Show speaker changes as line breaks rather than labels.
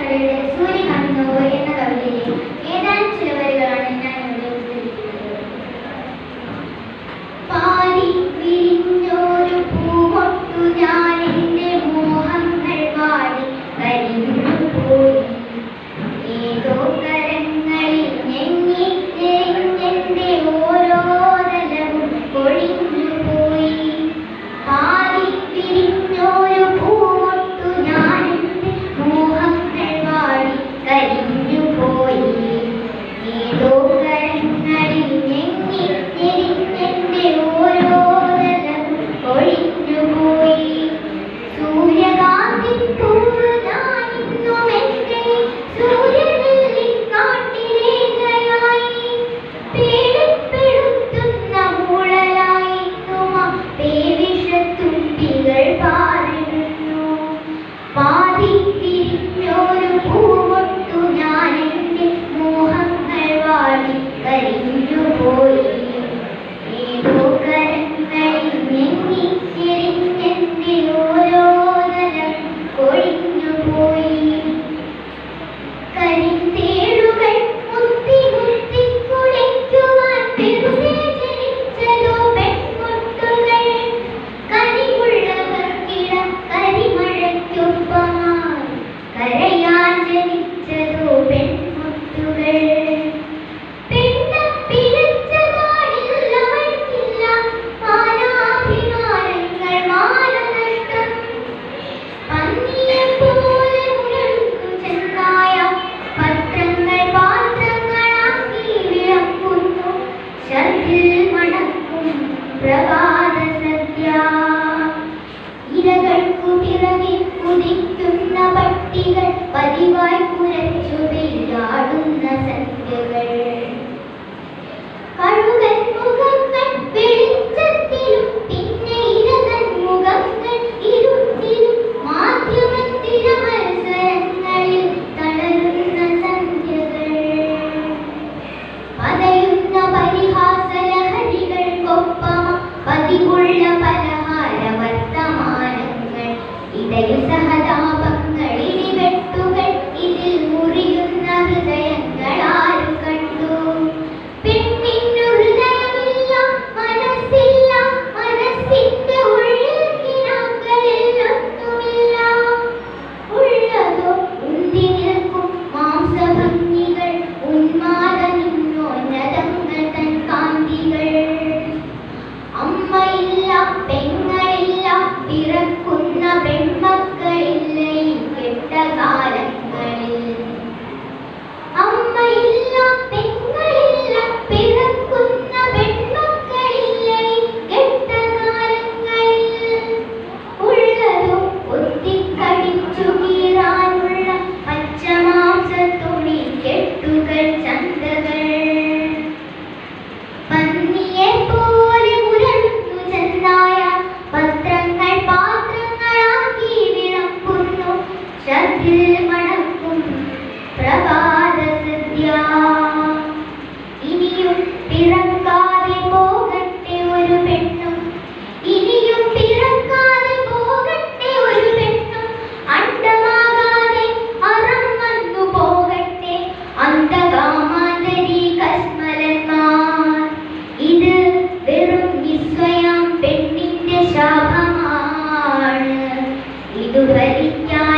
യാത്രയുടെ സൂര്യൻ കണ്ടുപോയി എന്ന കവിതയിലെ ഏതാനും ചില വരികളാണ് ഞാൻ ഇവിടെ ഉദ്ധരിക്കുന്നത് പാരി വിരിഞ്ഞോരു പൂവൊട്ടു ഞാൻ ஆதி ഉള്ള പലഹാര വർത്തമാനങ്ങൾ ഇതയുസ Yeah.